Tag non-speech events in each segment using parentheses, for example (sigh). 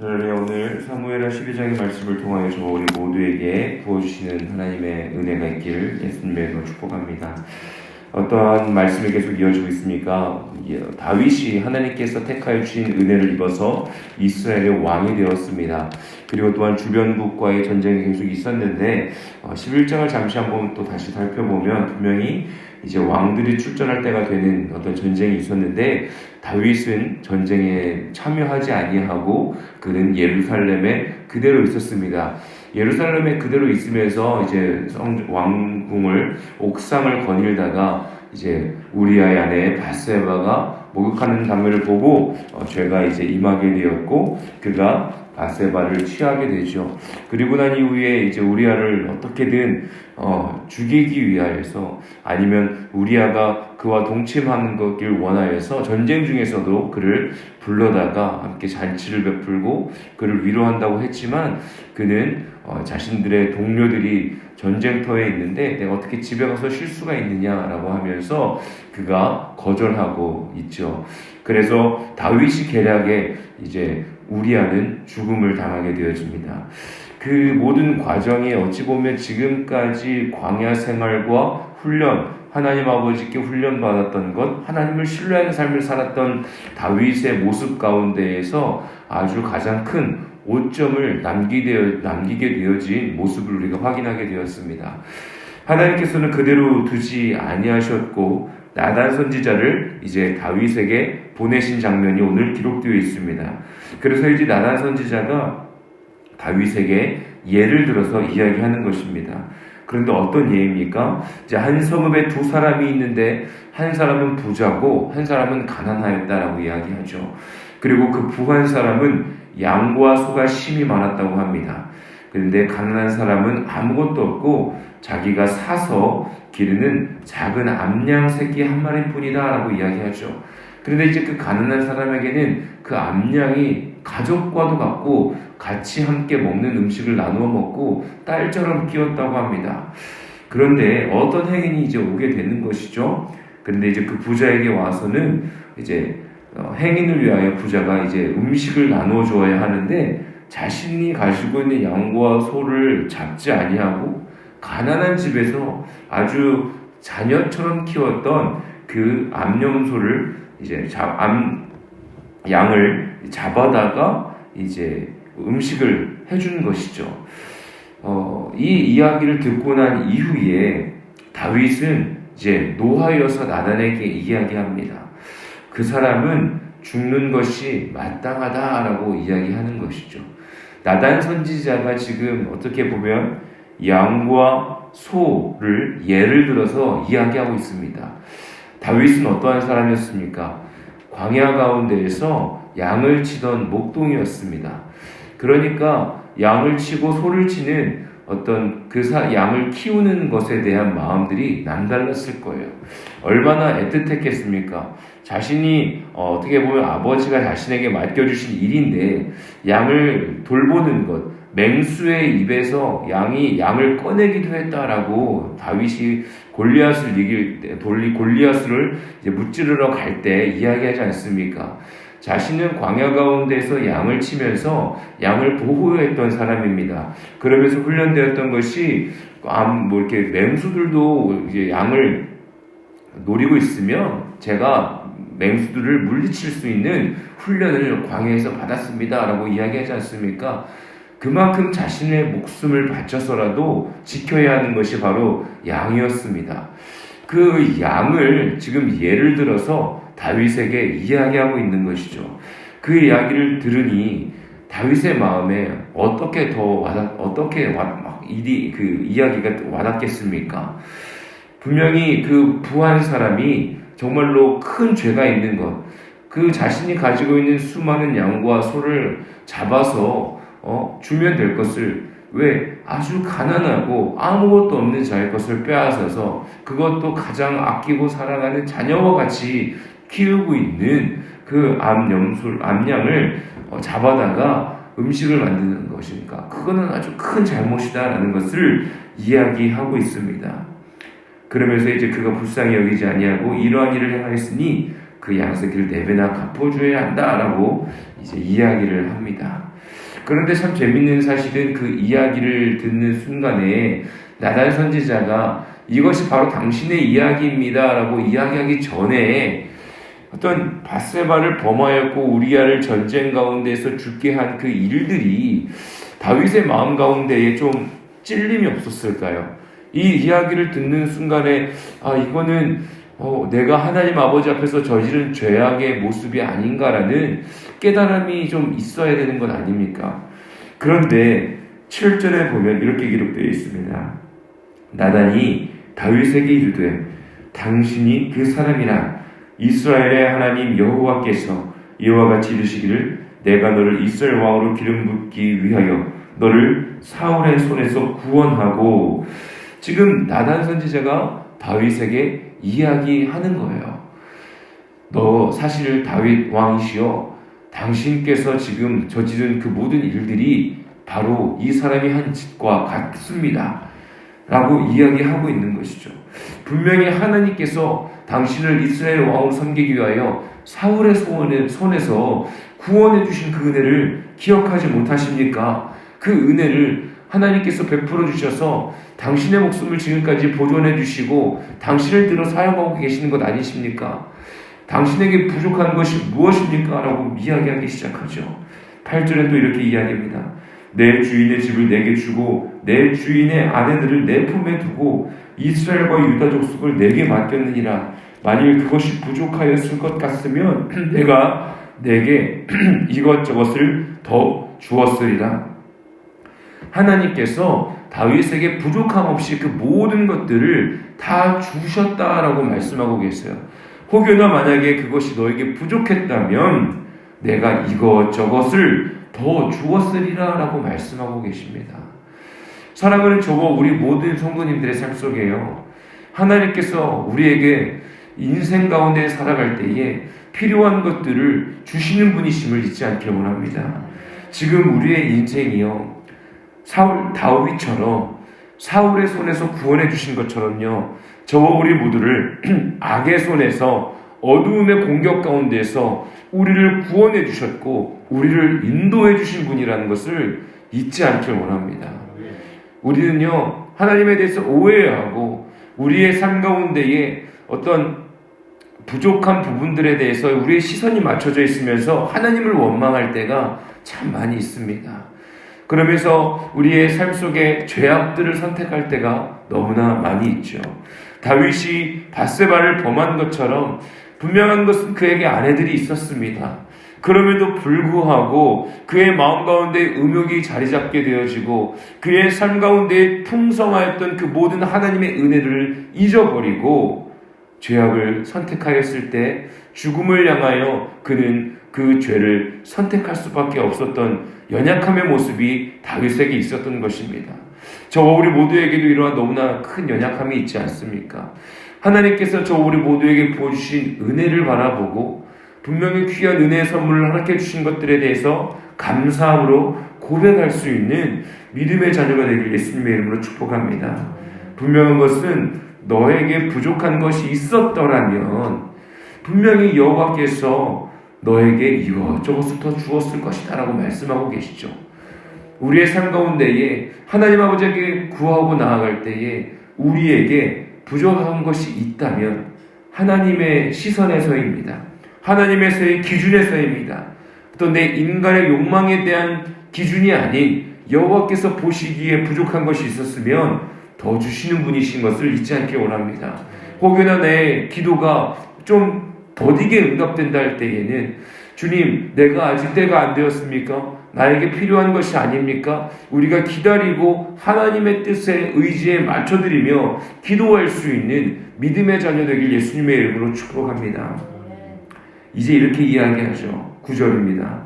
하나님 오늘 사무엘하 12장의 말씀을 통하여 저 우리 모두에게 부어주시는 하나님의 은혜가 있기를 이름으로 축복합니다. 어떠한 말씀이 계속 이어지고 있습니까? 예, 다윗이 하나님께서 택하여 주신 은혜를 입어서 이스라엘의 왕이 되었습니다. 그리고 또한 주변국과의 전쟁이 계속 있었는데 11장을 잠시 한번 또 다시 살펴보면 분명히 이제 왕들이 출전할 때가 되는 어떤 전쟁이 있었는데 다윗은 전쟁에 참여하지 아니하고 그는 예루살렘에 그대로 있었습니다. 예루살렘에 그대로 있으면서 이제 성 왕궁을 옥상을 거닐다가 이제 우리아의 아내 바세바가 목욕하는 장면을 보고 어, 죄가 이제 임하게 되었고 그가 바세바를 취하게 되죠. 그리고 난 이후에 이제 우리아를 어떻게든 어, 죽이기 위하여서 아니면 우리아가 그와 동침하는 것을 원하여서 전쟁 중에서도 그를 불러다가 함께 잔치를 베풀고 그를 위로한다고 했지만 그는 어, 자신들의 동료들이 전쟁터에 있는데 내가 어떻게 집에 가서 쉴 수가 있느냐라고 하면서 그가 거절하고 있죠. 그래서 다윗이 계략에 이제 우리아는 죽음을 당하게 되어집니다. 그 모든 과정이 어찌 보면 지금까지 광야 생활과 훈련, 하나님 아버지께 훈련받았던 것, 하나님을 신뢰하는 삶을 살았던 다윗의 모습 가운데에서 아주 가장 큰 오점을 남기되, 남기게 되어진 모습을 우리가 확인하게 되었습니다. 하나님께서는 그대로 두지 아니하셨고 나단 선지자를 이제 다윗에게 보내신 장면이 오늘 기록되어 있습니다. 그래서 이제 나단 선지자가 다윗에게 예를 들어서 이야기하는 것입니다. 그런데 어떤 예입니까? 이제 한 성읍에 두 사람이 있는데 한 사람은 부자고 한 사람은 가난하였다라고 이야기하죠. 그리고 그 부한 사람은 양과 소가 심이 많았다고 합니다. 그런데 가난한 사람은 아무것도 없고 자기가 사서 기르는 작은 암양 새끼 한 마리뿐이다라고 이야기하죠. 그런데 이제 그 가난한 사람에게는 그 암양이 가족과도 같고 같이 함께 먹는 음식을 나누어 먹고 딸처럼 키웠다고 합니다. 그런데 어떤 행인이 이제 오게 되는 것이죠. 그런데 이제 그 부자에게 와서는 이제 어, 행인을 위하여 부자가 이제 음식을 나누어 주어야 하는데 자신이 가지고 있는 양과 소를 잡지 아니하고 가난한 집에서 아주 자녀처럼 키웠던 그 암염소를 이제 암 양을 잡아다가 이제 음식을 해준 것이죠. 어, 이 이야기를 듣고 난 이후에 다윗은 이제 노하여서 나단에게 이야기합니다. 그 사람은 죽는 것이 마땅하다라고 이야기하는 것이죠. 나단 선지자가 지금 어떻게 보면 양과 소를 예를 들어서 이야기하고 있습니다. 다윗은 어떠한 사람이었습니까? 광야 가운데에서 양을 치던 목동이었습니다. 그러니까 양을 치고 소를 치는 어떤 그 사, 양을 키우는 것에 대한 마음들이 남달랐을 거예요. 얼마나 애틋했겠습니까? 자신이 어, 떻게 보면 아버지가 자신에게 맡겨주신 일인데 양을 돌보는 것, 맹수의 입에서 양이 양을 꺼내기도 했다라고 다윗이 골리앗을 이길 돌리 골리앗을 이제 무찌르러 갈 때 이야기하지 않습니까? 자신은 광야 가운데서 양을 치면서 양을 보호했던 사람입니다. 그러면서 훈련되었던 것이 뭐 이렇게 맹수들도 이제 양을 노리고 있으면 제가 맹수들을 물리칠 수 있는 훈련을 광야에서 받았습니다라고 이야기하지 않습니까? 그만큼 자신의 목숨을 바쳐서라도 지켜야 하는 것이 바로 양이었습니다. 그 양을 지금 예를 들어서 다윗에게 이야기하고 있는 것이죠. 그 이야기를 들으니 다윗의 마음에 어떻게 더 와닿, 어떻게 와, 막 일이 그 이야기가 와닿겠습니까? 분명히 그 부한 사람이 정말로 큰 죄가 있는 것, 그 자신이 가지고 있는 수많은 양과 소를 잡아서 어, 주면 될 것을 왜 아주 가난하고 아무것도 없는 자의 것을 빼앗아서 그것도 가장 아끼고 사랑하는 자녀와 같이 키우고 있는 그 암염술, 암양을 어, 잡아다가 음식을 만드는 것이니까 그거는 아주 큰 잘못이다라는 것을 이야기하고 있습니다. 그러면서 이제 그가 불쌍히 여기지 아니하고 이러한 일을 행하였으니 그 양새끼를 네 배나 갚아줘야 한다라고 이제 이야기를 합니다. 그런데 참 재밌는 사실은 그 이야기를 듣는 순간에 나단 선지자가 이것이 바로 당신의 이야기입니다라고 이야기하기 전에 어떤 바세바를 범하였고 우리아를 전쟁 가운데서 죽게 한 그 일들이 다윗의 마음 가운데에 좀 찔림이 없었을까요? 이 이야기를 듣는 순간에 아 이거는 어, 내가 하나님 아버지 앞에서 저지른 죄악의 모습이 아닌가라는 깨달음이 좀 있어야 되는 것 아닙니까? 그런데 7절에 보면 이렇게 기록되어 있습니다. 나단이 다윗에게 이르되 당신이 그 사람이라 이스라엘의 하나님 여호와께서 이와 같이 이르시기를 내가 너를 이스라엘 왕으로 기름 붓기 위하여 너를 사울의 손에서 구원하고 지금 나단 선지자가 다윗에게 이야기하는 거예요. 너 사실 다윗 왕이시여 당신께서 지금 저지른 그 모든 일들이 바로 이 사람이 한 짓과 같습니다. 라고 이야기하고 있는 것이죠. 분명히 하나님께서 당신을 이스라엘 왕으로 섬기기 위하여 사울의 손에서 구원해 주신 그 은혜를 기억하지 못하십니까? 그 은혜를 하나님께서 베풀어 주셔서 당신의 목숨을 지금까지 보존해 주시고 당신을 들어 사용하고 계시는 것 아니십니까? 당신에게 부족한 것이 무엇입니까? 라고 이야기하기 시작하죠. 8절에 또 이렇게 이야기합니다. 내 주인의 집을 내게 주고 내 주인의 아내들을 내 품에 두고 이스라엘과 유다 족속을 내게 맡겼느니라. 만일 그것이 부족하였을 것 같으면 (clears throat) 내가 내게 (clears throat) 이것저것을 더 주었으리라. 하나님께서 다윗에게 부족함 없이 그 모든 것들을 다 주셨다라고 말씀하고 계세요. 혹여나 만약에 그것이 너에게 부족했다면 내가 이것저것을 더 주었으리라 라고 말씀하고 계십니다. 사랑하는 저와 우리 모든 성도님들의 삶 속에요. 하나님께서 우리에게 인생 가운데 살아갈 때에 필요한 것들을 주시는 분이심을 잊지 않기를 원합니다. 지금 우리의 인생이요. 사울, 다윗처럼 사울의 손에서 구원해 주신 것처럼요. 저와 우리 모두를 (clears throat) 악의 손에서 어두움의 공격 가운데서 우리를 구원해 주셨고 우리를 인도해 주신 분이라는 것을 잊지 않길 원합니다. 우리는요 하나님에 대해서 오해하고 우리의 삶 가운데에 어떤 부족한 부분들에 대해서 우리의 시선이 맞춰져 있으면서 하나님을 원망할 때가 참 많이 있습니다. 그러면서 우리의 삶 속에 죄악들을 선택할 때가 너무나 많이 있죠. 다윗이 바세바를 범한 것처럼 분명한 것은 그에게 아내들이 있었습니다. 그럼에도 불구하고 그의 마음 가운데 음욕이 자리 잡게 되어지고 그의 삶 가운데 풍성하였던 그 모든 하나님의 은혜를 잊어버리고 죄악을 선택하였을 때 죽음을 향하여 그는 그 죄를 선택할 수밖에 없었던 연약함의 모습이 다윗에게 있었던 것입니다. 저와 우리 모두에게도 이러한 너무나 큰 연약함이 있지 않습니까? 하나님께서 저 우리 모두에게 부어주신 은혜를 바라보고 분명히 귀한 은혜의 선물을 허락해 주신 것들에 대해서 감사함으로 고백할 수 있는 믿음의 자녀가 되길 예수님의 이름으로 축복합니다. 분명한 것은 너에게 부족한 것이 있었더라면 분명히 여호와께서 너에게 이것저것을 더 주었을 것이다라고 말씀하고 계시죠. 우리의 삶 가운데에 하나님 아버지에게 구하고 나아갈 때에 우리에게 부족한 것이 있다면 하나님의 시선에서입니다. 하나님에서의 기준에서입니다. 또 내 인간의 욕망에 대한 기준이 아닌 여호와께서 보시기에 부족한 것이 있었으면 더 주시는 분이신 것을 잊지 않기 원합니다. 혹여나 내 기도가 좀 더디게 응답된다 할 때에는 주님, 내가 아직 때가 안 되었습니까? 나에게 필요한 것이 아닙니까? 우리가 기다리고 하나님의 뜻에 의지에 맞춰드리며 기도할 수 있는 믿음의 자녀 되길 예수님의 이름으로 축복합니다. 이제 이렇게 이야기하죠. 9절입니다.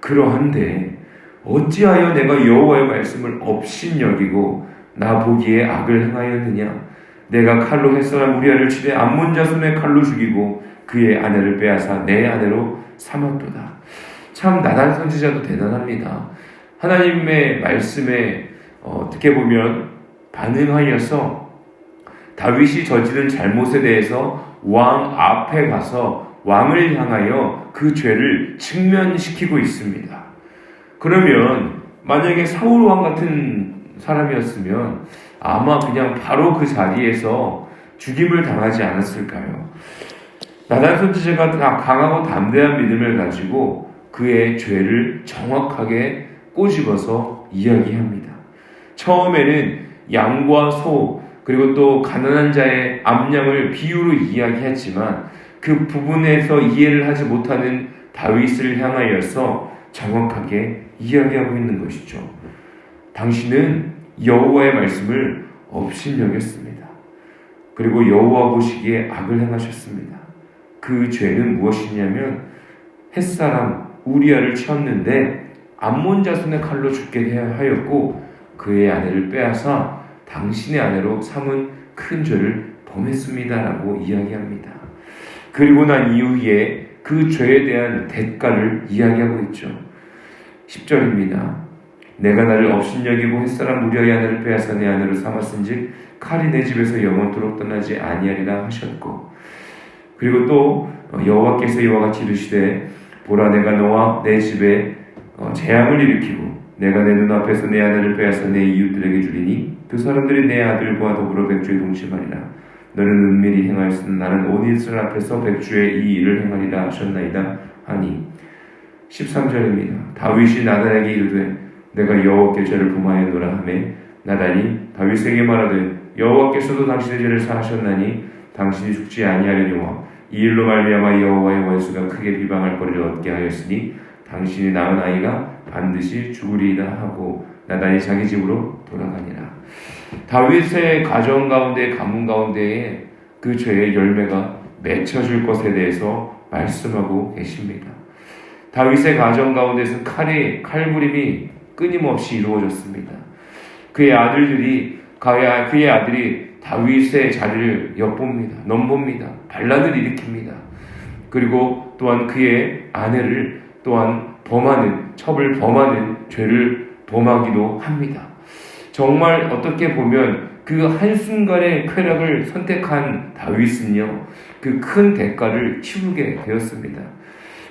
그러한데 어찌하여 내가 여호와의 말씀을 업신여기고 나 보기에 악을 행하였느냐? 내가 칼로 햇사람 우리아를 치되 암몬 자손의 칼로 죽이고 그의 아내를 빼앗아 내 아내로 삼았도다. 참 나단 선지자도 대단합니다. 하나님의 말씀에 어, 어떻게 보면 반응하여서 다윗이 저지른 잘못에 대해서 왕 앞에 가서 왕을 향하여 그 죄를 직면시키고 있습니다. 그러면 만약에 사울 왕 같은 사람이었으면 아마 그냥 바로 그 자리에서 죽임을 당하지 않았을까요? 나단 선지자가 강하고 담대한 믿음을 가지고 그의 죄를 정확하게 꼬집어서 이야기합니다. 처음에는 양과 소 그리고 또 가난한 자의 암양을 비유로 이야기했지만 그 부분에서 이해를 하지 못하는 다윗을 향하여서 정확하게 이야기하고 있는 것이죠. 당신은 여호와의 말씀을 업신여겼습니다. 그리고 여호와 보시기에 악을 행하셨습니다. 그 죄는 무엇이냐면 햇사람 우리아를 치었는데 암몬 자손의 칼로 죽게 하였고 그의 아내를 빼앗아 당신의 아내로 삼은 큰 죄를 범했습니다라고 이야기합니다. 그리고 난 이후에 그 죄에 대한 대가를 이야기하고 있죠. 10절입니다. 내가 나를 업신여기고 햇사람 우리아의 아내를 빼앗아 내 아내로 삼았은즉 칼이 내 집에서 영원토록 떠나지 아니하리라 하셨고 그리고 또 여호와께서 이와 같이 이르시되 보라 내가 너와 내 집에 어, 재앙을 일으키고 내가 내 눈앞에서 내 아내를 빼앗아 내 이웃들에게 주리니 그 사람들이 내 아들과 더불어 백주에 동침하리라 너는 은밀히 행하였으나 나는 온 이스라엘 앞에서 백주의 이 일을 행하리라 하셨나이다 하니. 13절입니다. 다윗이 나단에게 이르되 내가 여호와께 죄를 범하였노라 하매 나단이 다윗에게 말하되 여호와께서도 당신의 죄를 사하셨나니 당신이 죽지 아니하려니와 이 일로 말미암아 여호와의 원수가 크게 비방할 거리를 얻게 하였으니 당신이 낳은 아이가 반드시 죽으리이다 하고 나단이 자기 집으로 돌아가니라. 다윗의 가정 가운데 가문 가운데에 그 죄의 열매가 맺혀질 것에 대해서 말씀하고 계십니다. 다윗의 가정 가운데서 칼이 칼부림이 끊임없이 이루어졌습니다. 그의 아들들이 그의 아들이 다윗의 자리를 엿봅니다. 넘봅니다. 반란을 일으킵니다. 그리고 또한 그의 아내를 또한 범하는 첩을 범하는 죄를 범하기도 합니다. 정말 어떻게 보면 그 한순간의 쾌락을 선택한 다윗은요, 그 큰 대가를 치르게 되었습니다.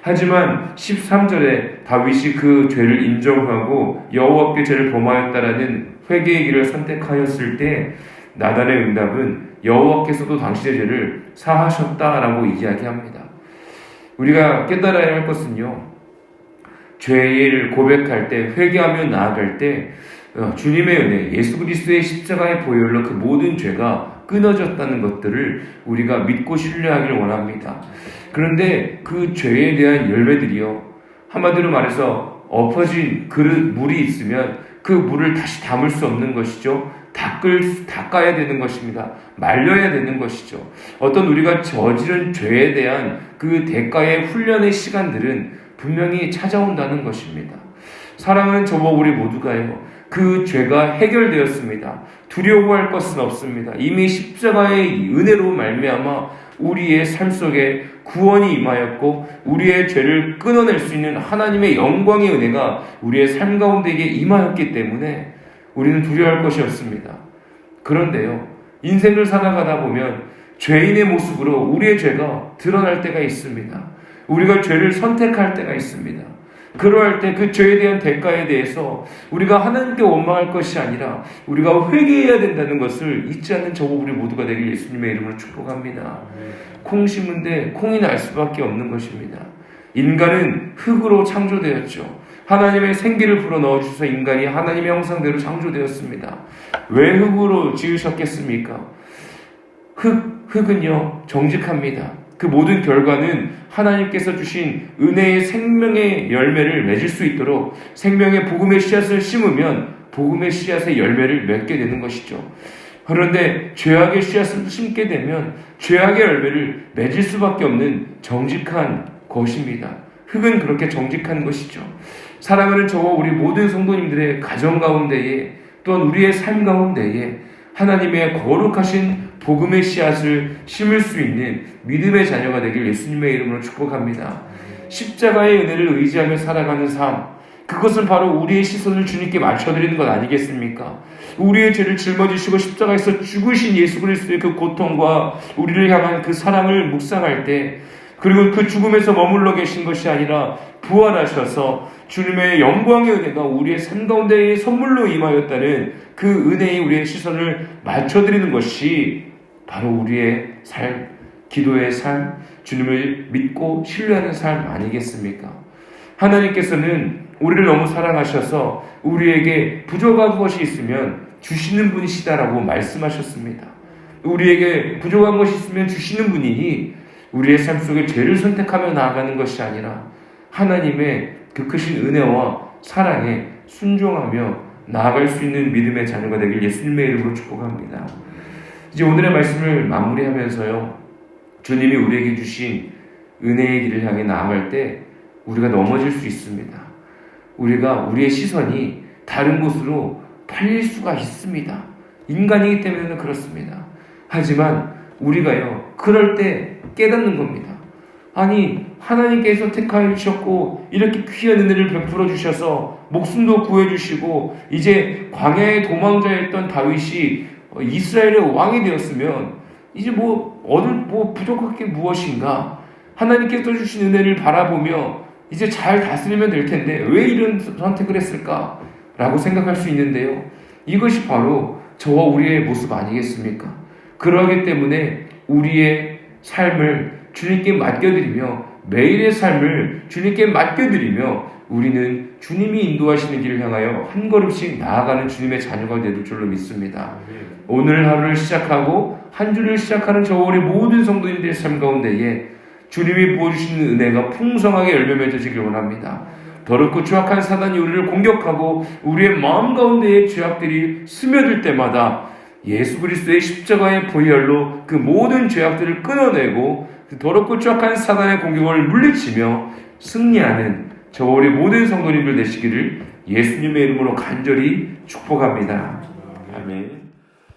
하지만 13절에 다윗이 그 죄를 인정하고 여호와께 죄를 범하였다라는 회개의 길을 선택하였을 때 나단의 응답은 여호와께서도 당신의 죄를 사하셨다라고 이야기합니다. 우리가 깨달아야 할 것은요. 죄를 고백할 때 회개하며 나아갈 때 어, 주님의 은혜, 예수 그리스도의 십자가의 보혈로 그 모든 죄가 끊어졌다는 것들을 우리가 믿고 신뢰하기를 원합니다. 그런데 그 죄에 대한 열매들이요. 한마디로 말해서 엎어진 그릇 물이 있으면 그 물을 다시 담을 수 없는 것이죠. 닦을, 닦아야 되는 것입니다. 말려야 되는 것이죠. 어떤 우리가 저지른 죄에 대한 그 대가의 훈련의 시간들은 분명히 찾아온다는 것입니다. 사랑하는 저와 우리 모두가요. 그 죄가 해결되었습니다. 두려워할 것은 없습니다. 이미 십자가의 은혜로 말미암아 우리의 삶 속에 구원이 임하였고 우리의 죄를 끊어낼 수 있는 하나님의 영광의 은혜가 우리의 삶 가운데에 임하였기 때문에 우리는 두려워할 것이 없습니다. 그런데요, 인생을 살아가다 보면 죄인의 모습으로 우리의 죄가 드러날 때가 있습니다. 우리가 죄를 선택할 때가 있습니다. 그러할 때 그 죄에 대한 대가에 대해서 우리가 하나님께 원망할 것이 아니라 우리가 회개해야 된다는 것을 잊지 않는 저와 우리 모두가 되길 예수님의 이름으로 축복합니다. 콩 심은데 콩이 날 수밖에 없는 것입니다. 인간은 흙으로 창조되었죠. 하나님의 생기를 불어 넣어 주셔서 인간이 하나님의 형상대로 창조되었습니다. 왜 흙으로 지으셨겠습니까? 흙, 흙은요, 정직합니다. 그 모든 결과는 하나님께서 주신 은혜의 생명의 열매를 맺을 수 있도록 생명의 복음의 씨앗을 심으면 복음의 씨앗의 열매를 맺게 되는 것이죠. 그런데 죄악의 씨앗을 심게 되면 죄악의 열매를 맺을 수밖에 없는 정직한 것입니다. 흙은 그렇게 정직한 것이죠. 사랑하는 저와 우리 모든 성도님들의 가정 가운데에 또한 우리의 삶 가운데에 하나님의 거룩하신 복음의 씨앗을 심을 수 있는 믿음의 자녀가 되길 예수님의 이름으로 축복합니다. 십자가의 은혜를 의지하며 살아가는 삶, 그것은 바로 우리의 시선을 주님께 맞춰드리는 것 아니겠습니까? 우리의 죄를 짊어지시고 십자가에서 죽으신 예수 그리스도의 그 고통과 우리를 향한 그 사랑을 묵상할 때 그리고 그 죽음에서 머물러 계신 것이 아니라 부활하셔서 주님의 영광의 은혜가 우리의 삶 가운데 선물로 임하였다는 그 은혜에 우리의 시선을 맞춰드리는 것이 바로 우리의 삶, 기도의 삶, 주님을 믿고 신뢰하는 삶 아니겠습니까? 하나님께서는 우리를 너무 사랑하셔서 우리에게 부족한 것이 있으면 주시는 분이시다라고 말씀하셨습니다. 우리에게 부족한 것이 있으면 주시는 분이 우리의 삶 속에 죄를 선택하며 나아가는 것이 아니라 하나님의 그 크신 은혜와 사랑에 순종하며 나아갈 수 있는 믿음의 자녀가 되길 예수님의 이름으로 축복합니다. 이제 오늘의 말씀을 마무리하면서요. 주님이 우리에게 주신 은혜의 길을 향해 나아갈 때 우리가 넘어질 수 있습니다. 우리가 우리의 시선이 다른 곳으로 팔릴 수가 있습니다. 인간이기 때문에는 그렇습니다. 하지만 우리가요, 그럴 때 깨닫는 겁니다. 아니, 하나님께서 택하여 주셨고, 이렇게 귀한 은혜를 베풀어 주셔서, 목숨도 구해주시고, 이제 광야의 도망자였던 다윗이 이스라엘의 왕이 되었으면, 이제 뭐, 얻을, 뭐, 부족할 게 무엇인가? 하나님께서 주신 은혜를 바라보며, 이제 잘 다스리면 될 텐데, 왜 이런 선택을 했을까? 라고 생각할 수 있는데요. 이것이 바로 저와 우리의 모습 아니겠습니까? 그러기 때문에 우리의 삶을 주님께 맡겨드리며 매일의 삶을 주님께 맡겨드리며 우리는 주님이 인도하시는 길을 향하여 한 걸음씩 나아가는 주님의 자녀가 될 줄로 믿습니다. 오늘 하루를 시작하고 한 주를 시작하는 저 우리 모든 성도님들의 삶 가운데에 주님이 부어주시는 은혜가 풍성하게 열매 맺어지길 원합니다. 더럽고 추악한 사단이 우리를 공격하고 우리의 마음 가운데의 죄악들이 스며들 때마다 예수 그리스도의 십자가의 보혈로 그 모든 죄악들을 끊어내고 그 더럽고 추악한 사단의 공격을 물리치며 승리하는 저 우리 모든 성도님들 되시기를 예수님의 이름으로 간절히 축복합니다. 아멘.